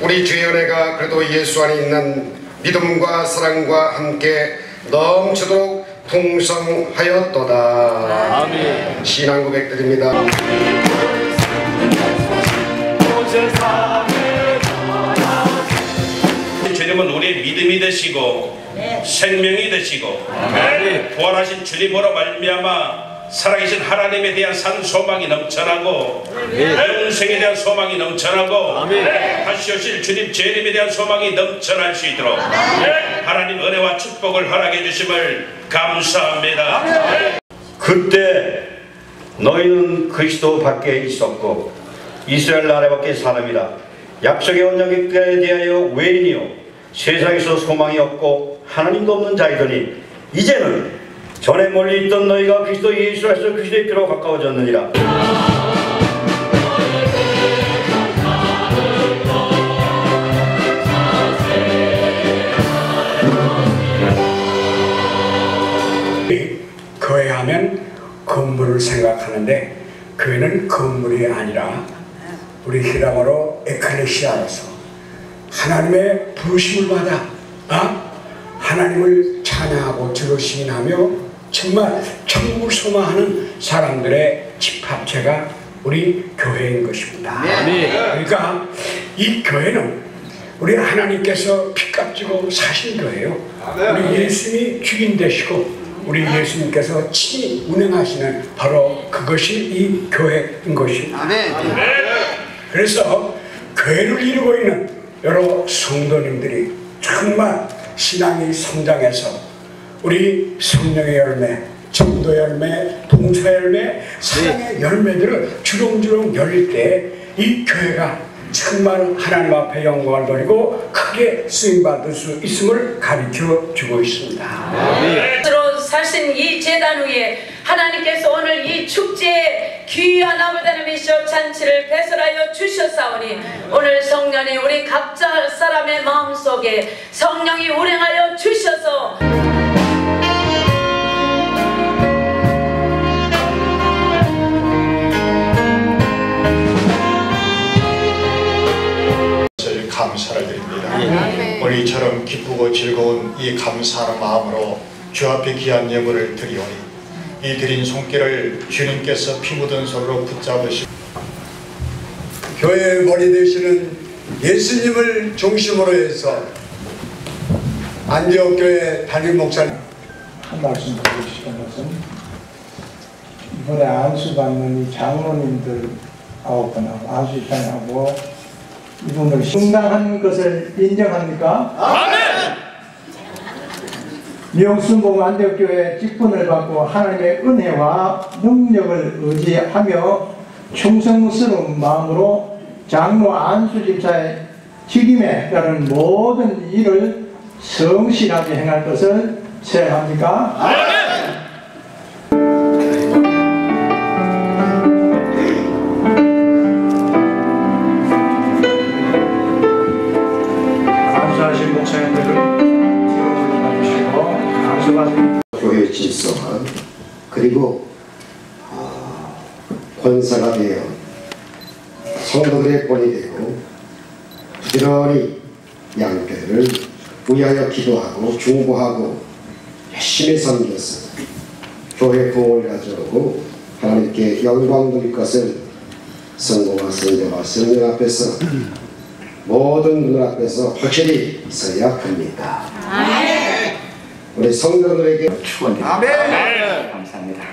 우리 주의 은혜가 그래도 예수 안에 있는 믿음과 사랑과 함께 넘치도록 풍성하였도다. 아멘. 신앙 고백드립니다. 주님은 우리의 믿음이 되시고 생명이 되시고 부활하신 주님으로 말미암아 살아계신 하나님에 대한 산 소망이 넘쳐나고 영생에 대한 소망이 넘쳐나고 다시 오실 주님 재림에 대한 소망이 넘쳐날 수 있도록 하나님 은혜와 축복을 허락해 주심을 감사합니다. 그때 너희는 그리스도 밖에 있었고 이스라엘 나라 밖에 사람이라 약속의 언약에 대하여 외인이요 세상에서 소망이 없고 하나님도 없는 자이더니 이제는 전에 멀리 있던 너희가 그리스도 예수 안에서 그리스도의 피로 가까워졌느니라 거해하면 건물을 생각하는데 교회는 건물이 아니라 우리 히라마로 에클레시아로서 하나님의 부르심을 받아 어? 하나님을 찬양하고 들으시하며 정말 천국을 소망하는 사람들의 집합체가 우리 교회인 것입니다. 그러니까 이 교회는 우리 하나님께서 피값지고 사신 거예요. 우리 예수님이 주인 되시고 우리 예수님께서 친히 운행하시는 바로 그것이 이 교회인 것입니다. 그래서 교회를 이루고 있는 여러 성도님들이 정말 신앙이 성장해서 우리 성령의 열매, 전도 열매, 동사 열매, 사랑의 열매들을 주렁주렁 열릴 때 이 교회가 정말 하나님 앞에 영광을 돌리고 크게 쓰임받을 수 있음을 가르쳐 주고 있습니다. 스스로 사신 이 재단 위에 하나님께서 오늘 이 축제에 귀한 아무다는 미쇼 잔치를 배설하여 주셨사오니 오늘 성년이 우리 각자 사람의 마음속에 성령이 운행하여 주 감사를 드립니다. 오늘처럼 기쁘고 즐거운 이 감사하는 마음으로 주 앞에 귀한 예물을 드리오니 이 드린 손길을 주님께서 피 묻은 손으로 붙잡으시고 교회의 머리 되시는 예수님을 중심으로 해서 안디옥 교회 담임 목사님 한 말씀 싶은 것은 이번에 안수 받는 이 장로님들 아홉 분하고 안수 입장하고 이분을 승당한 것을 인정합니까? 아멘! 명순봉 안대교회 직분을 받고 하나님의 은혜와 능력을 의지하며 충성스러운 마음으로 장로 안수집사의 책임에 따른 모든 일을 성실하게 행할 것을 생각합니까? 질서와 그리고 어, 권사가 되어 성도들의 본이 되고 부지런히 양교회를 위하여 기도하고 중보하고 열심히 섬겨서 교회 부흥을 가져오고 하나님께 영광 돌릴 것을 성공과 성자와 성령 앞에서 모든 눈 앞에서 확실히 서야 합니다. 우리 성도들에게 축원드립니다. 감사합니다.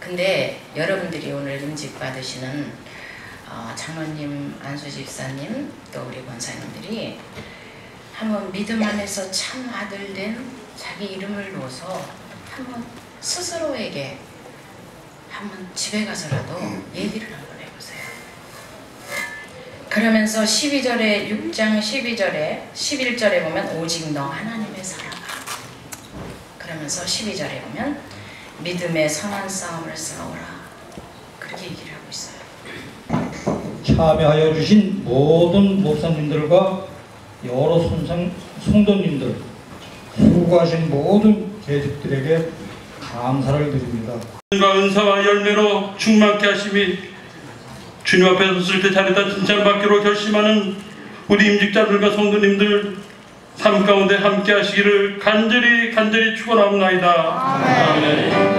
근데 여러분들이 오늘 임직 받으시는 어, 장로님, 안수 집사님, 또 우리 권사님들이 한번 믿음 안에서 참 아들 된 자기 이름을 놓아서 한번 스스로에게 한번 집에 가서라도 얘기를 한번 해보세요. 그러면서 12절에 6장 12절에 11절에 보면 오직 너 하나님의 사랑아 그러면서 12절에 보면 믿음의 선한 싸움을 싸우라 그렇게 얘기를 하고 있어요. 참여하여 주신 모든 목사님들과 여러 손상, 성도님들 수고하신 모든 계직들에게 감사를 드립니다. 과 은사와 열매로 충만케 하심이 주님 앞에 섰을 때 자리다 칭찬받기로 결심하는 우리 임직자들과 성도님들 삶 가운데 함께 하시기를 간절히 간절히 축원합니다. 아멘.